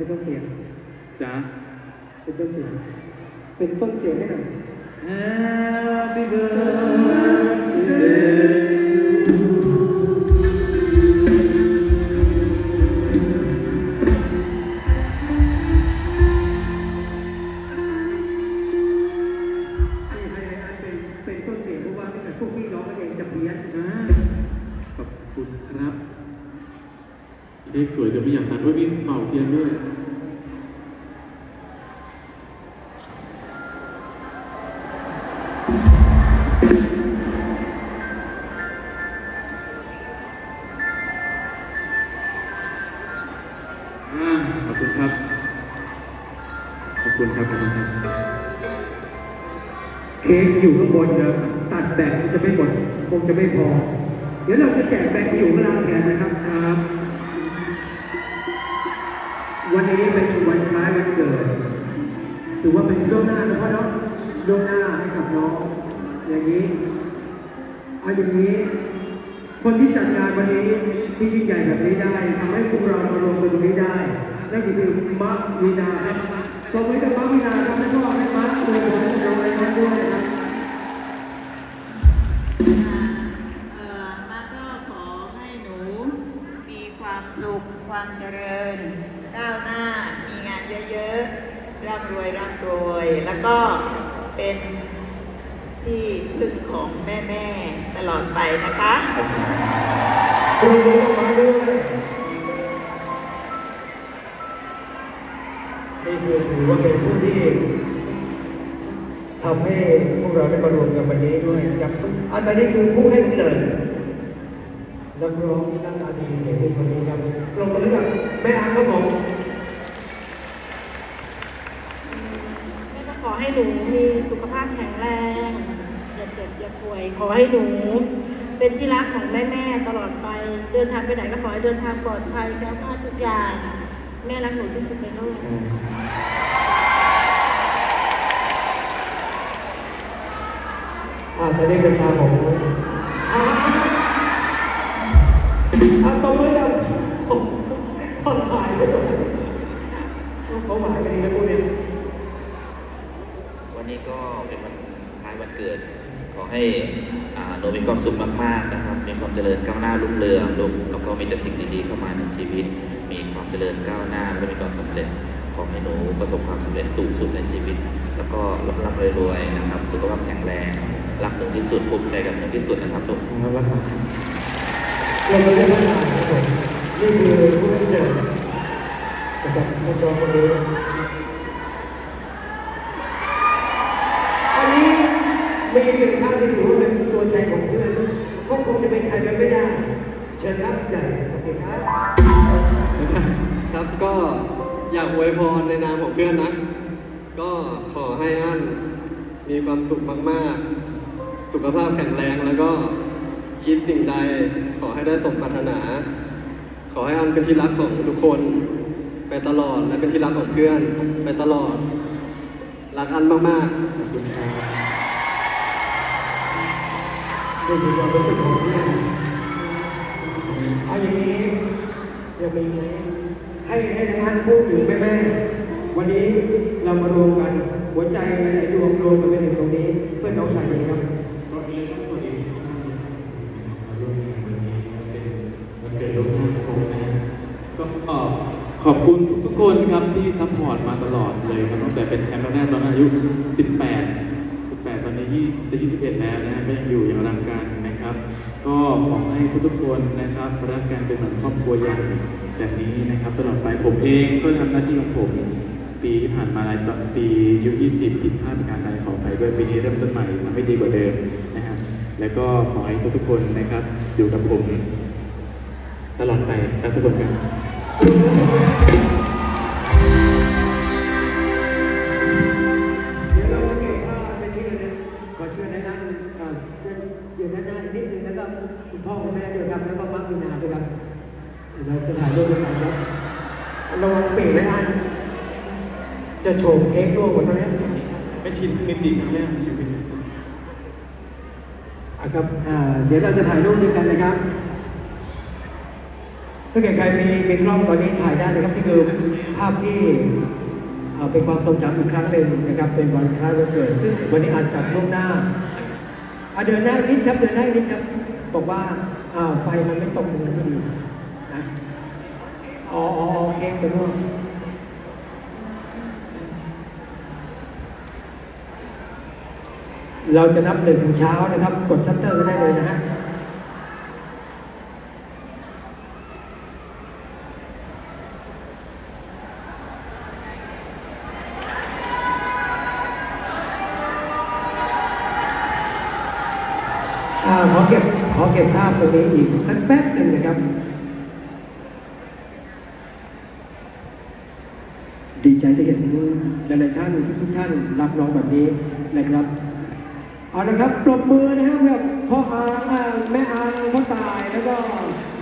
ไรอันเป็นต้นเสียงจ้าเป็นต้นเสียง เป็นต้นเสียงให้หน่อย Happy birthday เค้กสวยจะไม่อยากนด้นวยมีเป่าเทียนด้วย ขอบคุณครับ ขอบคุณครับขอบคุณครับเค้กอยู่ข้างบนนะ ตัดแบ่งมันจะไม่หมด คงจะไม่พอ เดี๋ยวเราจะแจกแบ่งที่อยู่ข้างล่างแทนนะครับ ครับ วันนี้เป็นวันคล้ายวันเกิด ถือว่าเป็นล่วงหน้านะพ่อเนาะล่วงหน้าให้กับน้อง อย่างนี้ เอาอย่างนี้ คนที่จัดงานวันนี้ที่ยิ่งใหญ่แบบนี้ได้ทำให้พวกเรามารวมกันตรงนี้ได้ นั่นก็คือมะวีนาครับปรบมือกับมะวีนาครับแล้วก็ให้มะอวยพรเราในวันด้วยนะครับำรวยร่ำรวย แล้วก็เป็นที่พึ่งของแม่ๆตลอดไปนะคะคุณดูมด้วยนี่คือถือว่าเป็นผู้ที่ทำให้พวกเราได้มารวมกันวันนี้ด้วยนะครับอันนี้คือผู้ให้กำเนิดนักร้องหน้าตาดีเสียงดีคนนี้ครับแม่อังครับผม แม่ก็ ขอให้หนูมีสุขภาพแข็งแรงอย่าเจ็บอย่าป่วย ขอให้หนูเป็นที่รักของแม่แม่ๆตลอดไป เดินทางไปไหนก็ขอให้เดินทางปลอดภัยแคล้วคลาดทุกอย่าง แม่รักหนูที่สุดในโลกอาจจะได้เป็นตาของ ให้หนูมีความสุขมากๆนะครับ มีความเจริญก้าวหน้ารุ่งเรืองลูกแล้วก็มีแต่สิ่งดีๆเข้ามาในชีวิต มีความเจริญก้าวหน้าและมีความสำเร็จขอให้หนูประสบความสำเร็จสูงสุดในชีวิต แล้วก็ร่ำร่ำรวยๆนะครับ สุขภาพแข็งแรงรักหนูที่สุดภูมิใจกับหนูที่สุดนะครับลูกเราไม่ได้พัฒนครับผมนี่คือผู้ให้เดินนะครับนักร้องคนนี้อันนี้ มีหนึ่งท่านที่ถือว่าเป็นตัวแทนของเพื่อนก็คงจะเป็นใครไปไม่ได้ เชิญครับใหญ่โอเคครับครับก็อยากอวยพรในนามของเพื่อนนะ ก็ขอให้อันมีความสุขมากๆ สุขภาพแข็งแรงแล้วก็คิดสิ่งใดขอให้ได้สมปรารถนา ขอให้อันเป็นที่รักของทุกคน ไปตลอดและเป็นที่รักของเพื่อน ไปตลอด รักอันมากๆขอบคุณครับ นี่คือความรู้สึกของเพื่อนเอาอย่างนี้ยังมีไหมให้ให้ทางานพูดถึงแม่แม่วันนี้เรามารวมกันหัวใจหลายๆดวงรวมกันเป็นหนึ่งตรงนี้ เพื่อนน้องชายคนนี้ครับก็เรียนต้องสวัสดีทุกท่านครับมาร่วมงานวันนี้เป็นวันเกิดล่วงหน้าของนะก็ขอบคุณทุกๆคนครับที่ซัพพอร์ตมาตลอดเลยครับตั้งแต่เป็นแชมป์แรกตอนอายุ 18 18 ตอนนี้20จะ 21 แล้วนะฮะก็ยังอยู่อย่างรังการนะครับ ก็ขอให้ทุกๆคนนะครับรักกันเป็นเหมือนครอบครัวใหญ่แบบนี้นะครับตลอดไปผมเองก็ทำหน้าที่ของผม ปีที่ผ่านมาหลายตอนปียุค20ผิดพลาดประการใดขออภัยด้วยปีนี้เริ่มต้นใหม่ทำให้ดีกว่าเดิมนะครับแล้วก็ขอให้ทุกๆคนนะครับอยู่กับผม ตลอดไปรักทุกคนครับ ครับแล้วก็มักมีนาด้วยครับเดี๋ยวเราจะถ่ายรูปด้วยกันครับระวังเป๋ไว้อัน จะโฉมเค้กร่วงหมดซะแล้วไม่ชินเพิ่งมีปีครั้งแรกในชีวิตอะครับอ่าเดี๋ยวเราจะถ่ายรูปด้วยกันนะครับ ถ้าเกิดใครมีมีกล้องตอนนี้ถ่ายได้นะครับนี่คือภาพที่เอ่อเป็นความทรงจำอีกครั้งหนึ่งนะครับ เป็นวันคล้ายวันเกิดซึ่งวันนี้อาจจัดล่วงหน้าอะเดินหน้าอีกนิดครับเดินหน้าอีกนิดครับ บอกว่า อ่าไฟมันไม่ตรงตรงนั้นพอดีนะอ๋ออ๋อออเคจะร่วงเราจะนับหนึ่งถึงเช้านะครับ กดชัตเตอร์ก็ได้เลยนะฮะขอเก็บ ขอเก็บภาพตรงนี้อีกสักแป๊บหนึ่งนะครับ ดีใจที่เห็นหลายๆท่านทุกๆท่านรักน้องแบบนี้นะครับ เอาละครับปรบมือนะครับแบบพ่ออางอ่าแม่อางพ่อตายแล้วก็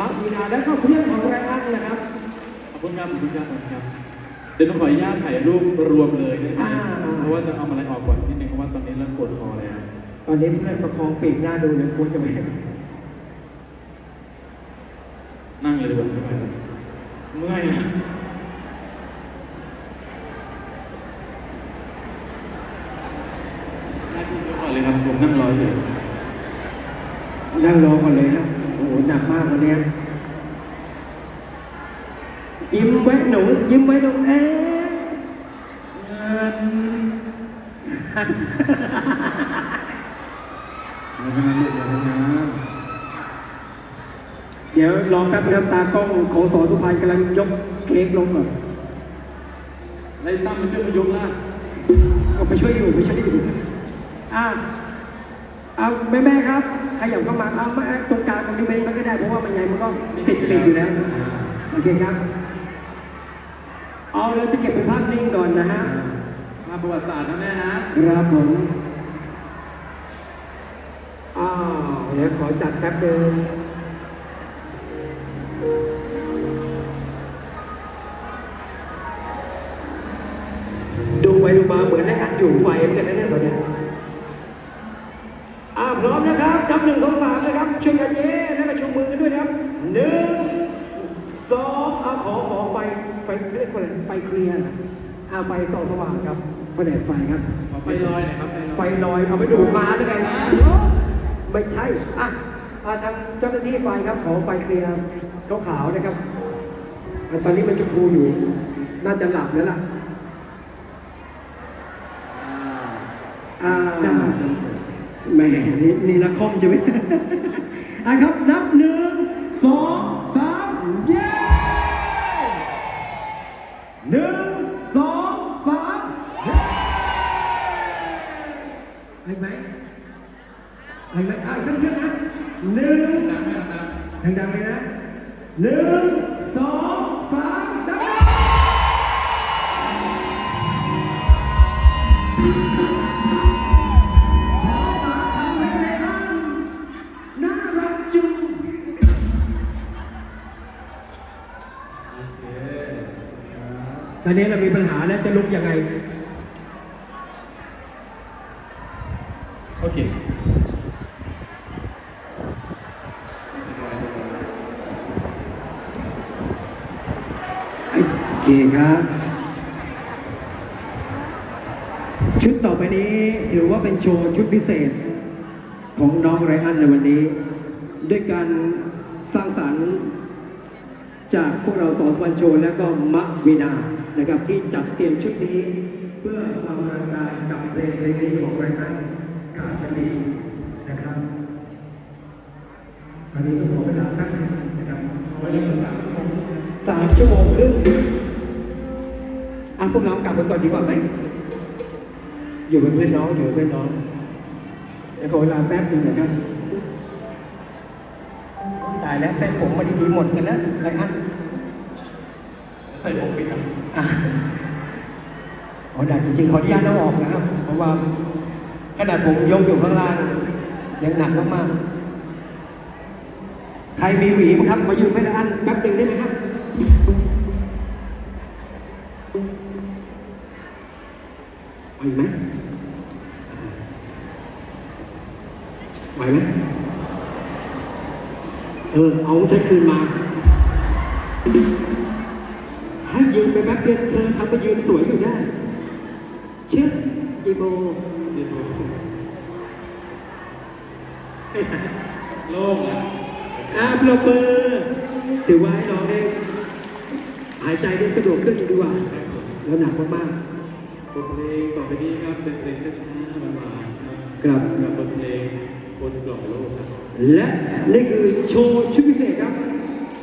มักมีนาแล้วก็เพื่อนของไรอันนะครับขอบคุณครับขอบคุณครับขอบคุณครับเดี๋ยวต้องขออนุญาตถ่ายรูปรวมเลยได้ไหมอ่าเพราะว่าจะเอาอะไรออกก่อนนิดนึงเพราะว่าตอนนี้เริ่มปวดคอแล้วตอนนี้เพื่อนประคองปีกหน้าดูเลยกลัวจะไม่ นั่งเลยดีกว่าไม่ไหวแล้วเมื่อยนะนั่งดูก่อนเลยครับผมนั่งรออยู่นั่งรอก่อนเลยฮะโอ้โหหนักมากวันนี้ยิ้มไว้หนูยิ้มไว้หนูเอ๊ะ เงินไม่เป็นไรลูกอย่าทำงาน เดี๋ยวรอแป๊บนะครับตากล้องของสอทุพันธ์กำลังยกเค้กลงก่อนไล่ตั้มมาช่วยพยกล่างเอาไปช่วยอยู่ไปช่วยอยู่อะเอาแม่แม่ๆครับขยับเข้ามาเอาไม่ตรงกลางตรงนี้ไม่ไม่ก็ได้เพราะว่ามันไงมันก็ติดปีกอยู่แล้วโอเคครับ เอาเราจะเก็บเป็นภาพนิ่งก่อนนะฮะมาประวัติศาสตร์นะแม่นะครับผมอ้าวเดี๋ยวขอจัดแป๊บเดิมดู อนได้อัดอยู่ไฟเหมือนกันนะเนี่ยตอนเนี้ยอ่าพร้อมนะครับนับหนึ่งสองสามนะครับช่วยกันเย้แล้วก็ชูมือกันด้วยนะครับหนึ่งสองอ่าขอขอไฟไฟเขาเรียกว่าอะไรไฟเคลียร์นะอ่าไฟส่องสว่างครับไฟไหนไฟครับขอไฟลอยหน่อยครับไฟลอยเอาไปดูดมาได้ไงนะไม่ใช่อะอะทางเจ้าหน้าที่ไฟครับขอไฟเคลียร์ขาวๆนะครับอะตอนนี้มันชมพูอยู่ น่าจะหลับแล้วล่ะ อ่าจ้าแหม่นี่นี่นักคอมใช่ไหมอะครับนับหนึ่งสองสามเย้หนึ่งสองสามเย้เห็นไหมเห็นไหมอะอีกสักทีนะหนึ่งดังๆเลยนะหนึ่งสอง อนนี้เรามีปัญหาแล้วจะลุกยังไงโอเคโอเคครับ ชุดต่อไปนี้ถือว่าเป็นโชว์ชุดพิเศษ ของน้องไรอันในวันนี้ ด้วยการสร้างสรรค์จากพวกเราสองวันโชว์และก็มักวินา นะครับที่จัดเตรียมชุดนี้ เพื่อมาบริการกับเพลงเพลงนี้ของไรอันกาดดีนะครับอันนี้ต้องขอเวลาแป๊บนึงนะครับวันนี้สามชั่วโมงครึ่งอะพวกเรากลับกันก่อนดีกว่าไหมอยู่เป็นเพื่อนน้องอยู่เป็นเพื่อนน้องเดี๋ยวขอเวลาแป๊บหนึ่งนะครับตายแล้วเส้นผมมาดีๆหมดกันแล้วไรอันใส่ผมปิดอะ อะอ๋อดักจริงๆ ขออนุญาตเอาออกนะครับ เพราะว่าขนาดผมยกอยู่ข้างล่าง ยังหนักมากๆ ใครมีหวีไหมครับขอยืมให้ละอันแป๊บหนึ่งได้ไหมครับไหวไหมไหวไหมเออ เอาใช้คืนมา ไปยืนสวยอยู่ได้เชื่อกีโมที่ผมโล่งอะอ่าปรบมือถือว่าให้น้องได้หายใจได้สะดวกขึ้นดีกว่า แล้วหนักมากบทเพลงต่อไปนี้ครับเป็นเพลงช้าๆหวานๆครับๆครับกับบทเพลงคนกล่อมโลกครับ และนี่คือโชว์ชุดพิเศษครับ